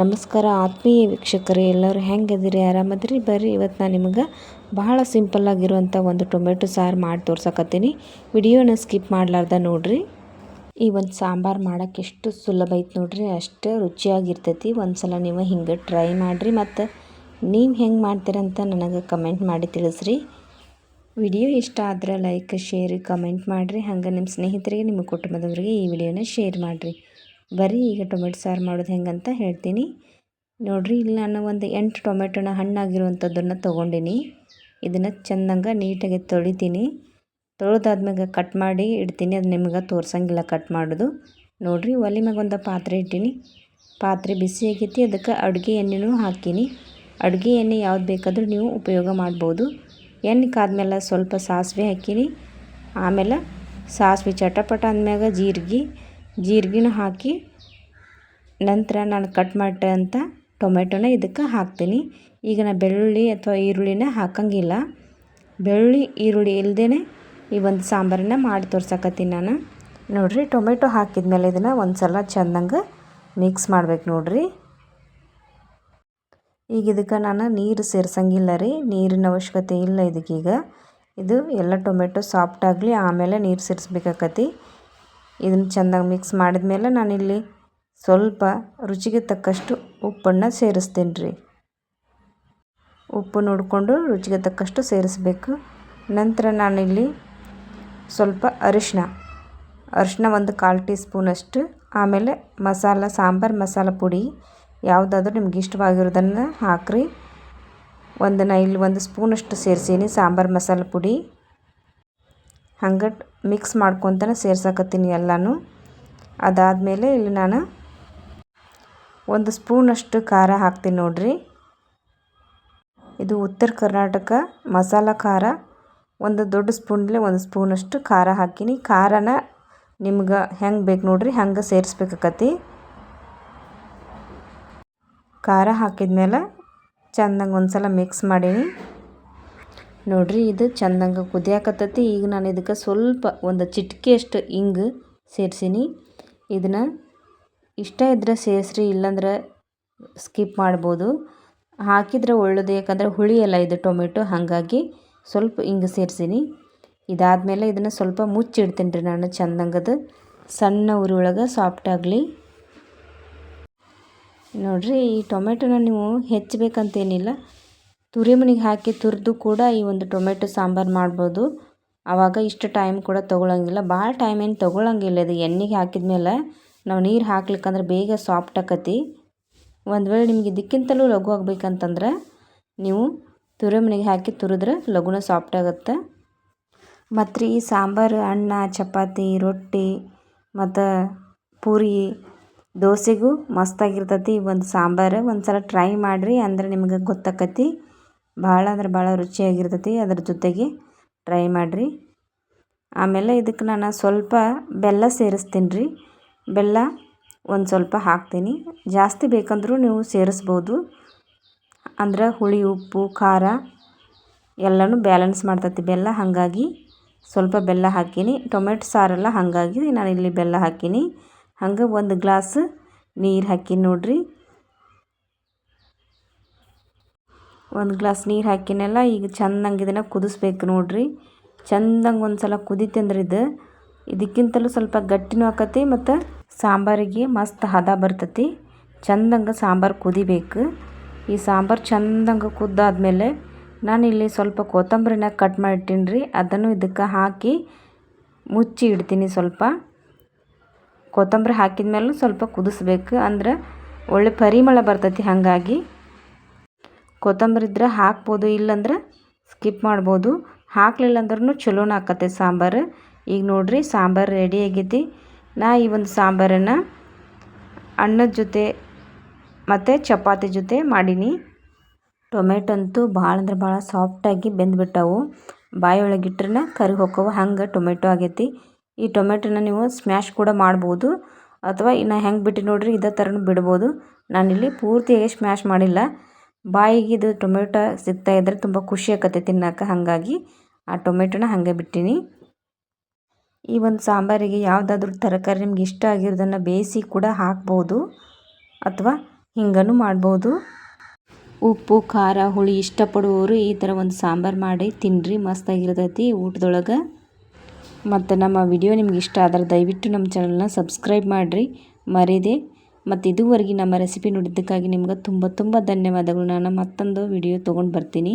ನಮಸ್ಕಾರ ಆತ್ಮೀಯ ವೀಕ್ಷಕರೇ, ಎಲ್ಲರೂ ಹೆಂಗದಿರಿ ಆರಾಮದ್ರಿ? ಬರ್ರಿ, ಇವತ್ತು ನಾನು ನಿಮಗೆ ಬಹಳ ಸಿಂಪಲ್ ಆಗಿರುವಂಥ ಒಂದು ಟೊಮೆಟೊ ಸಾರು ಮಾಡಿ ತೋರ್ಸಕತ್ತೀನಿ. ವಿಡಿಯೋನ ಸ್ಕಿಪ್ ಮಾಡಲಾರ್ದ ನೋಡಿರಿ. ಈ ಒಂದು ಸಾಂಬಾರು ಮಾಡೋಕ್ಕೆ ಎಷ್ಟು ಸುಲಭ ಐತೆ ನೋಡ್ರಿ, ಅಷ್ಟು ರುಚಿಯಾಗಿರ್ತೈತಿ. ಒಂದು ಸಲ ನೀವು ಹಿಂಗೆ ಟ್ರೈ ಮಾಡಿರಿ ಮತ್ತು ನೀವು ಹೆಂಗೆ ಮಾಡ್ತೀರಂತ ನನಗೆ ಕಮೆಂಟ್ ಮಾಡಿ ತಿಳಿಸ್ರಿ. ವಿಡಿಯೋ ಇಷ್ಟ ಆದರೆ ಲೈಕ್, ಶೇರ್, ಕಮೆಂಟ್ ಮಾಡಿರಿ. ಹಂಗೆ ನಿಮ್ಮ ಸ್ನೇಹಿತರಿಗೆ, ನಿಮ್ಮ ಕುಟುಂಬದವರಿಗೆ ಈ ವಿಡಿಯೋನ ಶೇರ್ ಮಾಡಿರಿ. ಬರೀ ಈಗ ಟೊಮೆಟೊ ಸಾರು ಮಾಡೋದು ಹೆಂಗಂತ ಹೇಳ್ತೀನಿ. ನೋಡಿರಿ, ಇಲ್ಲಿ ನಾನು ಒಂದು ಎಂಟು ಟೊಮೆಟೊನ ಹಣ್ಣಾಗಿರುವಂಥದ್ದನ್ನು ತೊಗೊಂಡಿನಿ. ಇದನ್ನು ಚೆಂದಂಗೆ ನೀಟಾಗಿ ತೊಳಿತೀನಿ. ತೊಳೆದಾದ್ಮ್ಯಾಗ ಕಟ್ ಮಾಡಿ ಇಡ್ತೀನಿ. ಅದು ನಿಮ್ಗೆ ತೋರ್ಸಂಗಿಲ್ಲ ಕಟ್ ಮಾಡೋದು. ನೋಡಿರಿ, ಒಲೆ ಮ್ಯಾಗ ಒಂದು ಪಾತ್ರೆ ಇಟ್ಟೀನಿ. ಪಾತ್ರೆ ಬಿಸಿ ಆಗೈತಿ, ಅದಕ್ಕೆ ಅಡುಗೆ ಎಣ್ಣೆನೂ ಹಾಕೀನಿ. ಅಡುಗೆ ಎಣ್ಣೆ ಯಾವ್ದು ಬೇಕಾದರೂ ನೀವು ಉಪಯೋಗ ಮಾಡ್ಬೋದು. ಎಣ್ಣೆ ಕಾದ್ಮೇಲೆ ಸ್ವಲ್ಪ ಸಾಸಿವೆ ಹಾಕೀನಿ. ಆಮೇಲೆ ಸಾಸಿವೆ ಚಟಪಟ ಅಂದಮ್ಯಾಗ ಜೀರಿಗೆ ಜೀರಿಗೆನ ಹಾಕಿ ನಂತರ ನಾನು ಕಟ್ ಮಾಡಿರೋಂಥ ಟೊಮೆಟೊನ ಇದಕ್ಕೆ ಹಾಕ್ತೀನಿ. ಈಗ ನಾನು ಬೆಳ್ಳುಳ್ಳಿ ಅಥವಾ ಈರುಳ್ಳಿನ ಹಾಕಂಗಿಲ್ಲ. ಬೆಳ್ಳುಳ್ಳಿ, ಈರುಳ್ಳಿ ಇಲ್ಲದೇ ಈ ಒಂದು ಸಾಂಬಾರನ್ನ ಮಾಡಿ ತೋರ್ಸಕತ್ತೀನಿ ನಾನು. ನೋಡಿರಿ, ಟೊಮೆಟೊ ಹಾಕಿದ ಮೇಲೆ ಇದನ್ನು ಒಂದು ಸಲ ಚೆಂದಂಗೆ ಮಿಕ್ಸ್ ಮಾಡ್ಬೇಕು ನೋಡಿರಿ. ಈಗ ಇದಕ್ಕೆ ನಾನು ನೀರು ಸೇರ್ಸಂಗಿಲ್ಲ ರೀ. ನೀರಿನ ಅವಶ್ಯಕತೆ ಇಲ್ಲ ಇದಕ್ಕೀಗ. ಇದು ಎಲ್ಲ ಟೊಮೆಟೊ ಸಾಫ್ಟ್ ಆಗಲಿ, ಆಮೇಲೆ ನೀರು ಸೇರಿಸ್ಬೇಕಾಕತಿ ಇದನ್ನು ಚೆಂದಾಗಿ ಮಿಕ್ಸ್ ಮಾಡಿದ್ಮೇಲೆ ನಾನಿಲ್ಲಿ ಸ್ವಲ್ಪ ರುಚಿಗೆ ತಕ್ಕಷ್ಟು ಉಪ್ಪನ್ನು ಸೇರಿಸ್ತೀನಿ ರೀ ಉಪ್ಪು ನೋಡಿಕೊಂಡು ರುಚಿಗೆ ತಕ್ಕಷ್ಟು ಸೇರಿಸ್ಬೇಕು. ನಂತರ ನಾನಿಲ್ಲಿ ಸ್ವಲ್ಪ ಅರಿಶಿನ ಅರಿಶಿನ ಒಂದು ಕಾಲು ಟೀ ಸ್ಪೂನಷ್ಟು ಆಮೇಲೆ ಮಸಾಲ, ಸಾಂಬಾರು ಮಸಾಲ ಪುಡಿ, ಯಾವುದಾದ್ರೂ ನಿಮ್ಗೆ ಇಷ್ಟವಾಗಿರೋದನ್ನು ಹಾಕ್ರಿ. ಒಂದು ನಾ ಇಲ್ಲಿ ಒಂದು ಸ್ಪೂನಷ್ಟು ಸೇರಿಸೀನಿ, ಸಾಂಬಾರು ಮಸಾಲ ಪುಡಿ. ಹಂಗೆ ಮಿಕ್ಸ್ ಮಾಡ್ಕೊತಾನೆ ಸೇರ್ಸಕತ್ತೀನಿ ಎಲ್ಲನೂ. ಅದಾದಮೇಲೆ ಇಲ್ಲಿ ನಾನು ಒಂದು ಸ್ಪೂನಷ್ಟು ಖಾರ ಹಾಕ್ತೀನಿ ನೋಡ್ರಿ. ಇದು ಉತ್ತರ ಕರ್ನಾಟಕ ಮಸಾಲ ಖಾರ. ಒಂದು ದೊಡ್ಡ ಸ್ಪೂನ್ಲೆ ಒಂದು ಸ್ಪೂನಷ್ಟು ಖಾರ ಹಾಕೀನಿ. ಖಾರನ ನಿಮ್ಗೆ ಹೆಂಗೆ ಬೇಕು ನೋಡ್ರಿ, ಹಂಗೆ ಸೇರಿಸ್ಬೇಕಾಕತಿ. ಖಾರ ಹಾಕಿದ್ಮೇಲೆ ಚೆಂದಂಗೆ ಒಂದು ಸಲ ಮಿಕ್ಸ್ ಮಾಡೀನಿ. ನೋಡಿರಿ ಇದು ಚಂದಂಗೆ ಕುದಿಯಾಕತ್ತೈತಿ. ಈಗ ನಾನು ಇದಕ್ಕೆ ಸ್ವಲ್ಪ ಒಂದು ಚಿಟಿಕೆಯಷ್ಟು ಹಿಂಗೆ ಸೇರಿಸೀನಿ. ಇದನ್ನು ಇಷ್ಟ ಇದ್ದರೆ ಸೇರಿಸ್ರಿ, ಇಲ್ಲಾಂದ್ರೆ ಸ್ಕಿಪ್ ಮಾಡ್ಬೋದು. ಹಾಕಿದರೆ ಒಳ್ಳೇದು, ಯಾಕಂದರೆ ಹುಳಿಯಲ್ಲ ಇದು ಟೊಮೆಟೊ, ಹಾಗಾಗಿ ಸ್ವಲ್ಪ ಹಿಂಗೆ ಸೇರಿಸೀನಿ. ಇದಾದಮೇಲೆ ಇದನ್ನು ಸ್ವಲ್ಪ ಮುಚ್ಚಿಡ್ತೀನಿ ರೀ ನಾನು ಚಂದಂಗದು. ಸಣ್ಣ ಉರಿ ಒಳಗೆ ಸಾಫ್ಟ್ ಆಗಲಿ. ನೋಡಿರಿ ಈ ಟೊಮೆಟೊನ ನೀವು ಹೆಚ್ಚಬೇಕಂತೇನಿಲ್ಲ. ತುರಿ ಮನೆಗೆ ಹಾಕಿ ತುರಿದು ಕೂಡ ಈ ಒಂದು ಟೊಮೆಟೊ ಸಾಂಬಾರು ಮಾಡ್ಬೋದು. ಆವಾಗ ಇಷ್ಟು ಟೈಮ್ ಕೂಡ ತೊಗೊಳಂಗಿಲ್ಲ. ಭಾಳ ಟೈಮ್ ಏನು ತೊಗೊಳಂಗಿಲ್ಲ. ಇದು ಎಣ್ಣೆಗೆ ಹಾಕಿದ ಮೇಲೆ ನಾವು ನೀರು ಹಾಕ್ಲಿಕ್ಕಂದ್ರೆ ಬೇಗ ಸಾಫ್ಟ್ ಆಕತಿ. ಒಂದು ವೇಳೆ ನಿಮ್ಗೆ ಇದಕ್ಕಿಂತಲೂ ಲಘು ಆಗಬೇಕಂತಂದ್ರೆ ನೀವು ತುರಿಮಣಿಗೆ ಹಾಕಿ ತುರಿದ್ರೆ ಲಘುನ ಸಾಫ್ಟ್ ಆಗುತ್ತೆ. ಮತ್ತು ಈ ಸಾಂಬಾರು, ಅನ್ನ, ಚಪಾತಿ, ರೊಟ್ಟಿ ಮತ್ತು ಪೂರಿ ದೋಸೆಗೂ ಮಸ್ತಾಗಿರ್ತೈತಿ ಒಂದು ಸಾಂಬಾರು ಒಂದು ಸಲ ಟ್ರೈ ಮಾಡಿರಿ ಅಂದ್ರೆ ನಿಮ್ಗೆ ಗೊತ್ತಾಕತಿ. ಭಾಳ ಅಂದ್ರೆ ಭಾಳ ರುಚಿಯಾಗಿರ್ತೈತಿ. ಅದ್ರ ಜೊತೆಗೆ ಟ್ರೈ ಮಾಡಿರಿ. ಆಮೇಲೆ ಇದಕ್ಕೆ ನಾನು ಸ್ವಲ್ಪ ಬೆಲ್ಲ ಸೇರಿಸ್ತೀನಿ ರೀ ಬೆಲ್ಲ ಒಂದು ಸ್ವಲ್ಪ ಹಾಕ್ತೀನಿ. ಜಾಸ್ತಿ ಬೇಕಂದರೂ ನೀವು ಸೇರಿಸ್ಬೋದು. ಅಂದ್ರೆ ಹುಳಿ, ಉಪ್ಪು, ಖಾರ ಎಲ್ಲನೂ ಬ್ಯಾಲೆನ್ಸ್ ಮಾಡ್ತೈತಿ. ಬೆಲ್ಲ ಹಾಗಾಗಿ ಸ್ವಲ್ಪ ಬೆಲ್ಲ ಹಾಕೀನಿ. ಟೊಮೆಟೊ ಸಾರಲ್ಲ ಹಾಗಾಗಿ ನಾನು ಇಲ್ಲಿ ಬೆಲ್ಲ ಹಾಕೀನಿ. ಹಂಗೆ ಒಂದು ಗ್ಲಾಸ್ ನೀರು ಹಾಕಿ ನೋಡ್ರಿ. ಒಂದು ಗ್ಲಾಸ್ ನೀರು ಹಾಕಿನೆಲ್ಲ, ಈಗ ಚೆಂದಂಗೆ ಇದನ್ನು ಕುದಿಸ್ಬೇಕು ನೋಡಿರಿ. ಚೆಂದಂಗೆ ಒಂದು ಸಲ ಕುದಿತಂದ್ರೆ ಇದು. ಇದಕ್ಕಿಂತಲೂ ಸ್ವಲ್ಪ ಗಟ್ಟಿನೂ ಆಕತಿ ಮತ್ತು ಸಾಂಬಾರಿಗೆ ಮಸ್ತ್ ಹದ ಬರ್ತತಿ. ಚೆಂದಂಗೆ ಸಾಂಬಾರು ಕುದಿಬೇಕು. ಈ ಸಾಂಬಾರು ಚೆಂದಂಗೆ ಕುದ್ದಾದ್ಮೇಲೆ ಇಲ್ಲಿ ಸ್ವಲ್ಪ ಕೊತ್ತಂಬರಿನ ಕಟ್ ಮಾಡಿಟ್ಟೀನಿ ರೀ ಅದನ್ನು ಇದಕ್ಕೆ ಹಾಕಿ ಮುಚ್ಚಿ ಇಡ್ತೀನಿ ಸ್ವಲ್ಪ. ಕೊತ್ತಂಬರಿ ಹಾಕಿದ ಮೇಲೆ ಸ್ವಲ್ಪ ಕುದಿಸ್ಬೇಕು. ಅಂದ್ರೆ ಒಳ್ಳೆ ಪರಿಮಳ ಬರ್ತೈತಿ ಹಾಗಾಗಿ. ಕೊತ್ತಂಬರಿ ಇದ್ರೆ ಹಾಕ್ಬೋದು, ಇಲ್ಲಂದ್ರೆ ಸ್ಕಿಪ್ ಮಾಡ್ಬೋದು. ಹಾಕ್ಲಿಲ್ಲ ಅಂದ್ರೂ ಚಲೋನ ಆಕತ್ತೆ ಸಾಂಬಾರು. ಈಗ ನೋಡಿರಿ, ಸಾಂಬಾರು ರೆಡಿ ಆಗೈತಿ. ನಾ ಈ ಒಂದು ಸಾಂಬಾರನ್ನು ಅನ್ನದ ಜೊತೆ ಮತ್ತು ಚಪಾತಿ ಜೊತೆ ಮಾಡೀನಿ. ಟೊಮೆಟೊ ಅಂತೂ ಭಾಳ ಅಂದ್ರೆ ಭಾಳ ಸಾಫ್ಟಾಗಿ ಬೆಂದ್ಬಿಟ್ಟವು. ಬಾಯಿ ಒಳಗೆ ಇಟ್ರೆ ಕರಿ ಹೋಕ್ಕವು, ಹಂಗೆ ಟೊಮೆಟೊ ಆಗೈತಿ. ಈ ಟೊಮೆಟೊನ ನೀವು ಸ್ಮ್ಯಾಶ್ ಕೂಡ ಮಾಡ್ಬೋದು. ಅಥವಾ ಇನ್ನು ಹೆಂಗೆ ಬಿಟ್ಟು ನೋಡಿರಿ, ಇದೇ ಥರನೂ ಬಿಡ್ಬೋದು. ನಾನಿಲ್ಲಿ ಪೂರ್ತಿಯಾಗಿ ಸ್ಮ್ಯಾಶ್ ಮಾಡಿಲ್ಲ. ಬಾಯಿಗೆ ಇದು ಟೊಮೆಟೊ ಸಿಗ್ತಾ ಇದ್ರೆ ತುಂಬ ಖುಷಿ ಆಕತ್ತೆ ತಿನ್ನೋಕೆ. ಹಾಗಾಗಿ ಆ ಟೊಮೆಟೊನ ಹಾಗೆ ಬಿಟ್ಟೀನಿ. ಈ ಒಂದು ಸಾಂಬಾರಿಗೆ ಯಾವುದಾದ್ರೂ ತರಕಾರಿ ನಿಮ್ಗೆ ಇಷ್ಟ ಆಗಿರೋದನ್ನು ಬೇಯಿಸಿ ಕೂಡ ಹಾಕ್ಬೋದು ಅಥವಾ ಹಿಂಗನೂ ಮಾಡ್ಬೋದು. ಉಪ್ಪು, ಖಾರ, ಹುಳಿ ಇಷ್ಟಪಡುವವರು ಈ ಥರ ಒಂದು ಸಾಂಬಾರು ಮಾಡಿ ತಿನ್ನಿರಿ ಮಸ್ತಾಗಿರ್ತೈತಿ ಊಟದೊಳಗೆ. ಮತ್ತು ನಮ್ಮ ವಿಡಿಯೋ ನಿಮ್ಗೆ ಇಷ್ಟ ಆದ್ರೆ ದಯವಿಟ್ಟು ನಮ್ಮ ಚಾನಲ್ನ ಸಬ್ಸ್ಕ್ರೈಬ್ ಮಾಡಿರಿ. ಮರೀದೆ. ಮತ್ತು ಇದುವರೆಗೆ ನಮ್ಮ ರೆಸಿಪಿ ನೋಡಿದ್ದಕ್ಕಾಗಿ ನಿಮ್ಗೆ ತುಂಬ ತುಂಬ ಧನ್ಯವಾದಗಳು. ನಾನು ಮತ್ತೊಂದು ವಿಡಿಯೋ ತೊಗೊಂಡು ಬರ್ತೀನಿ.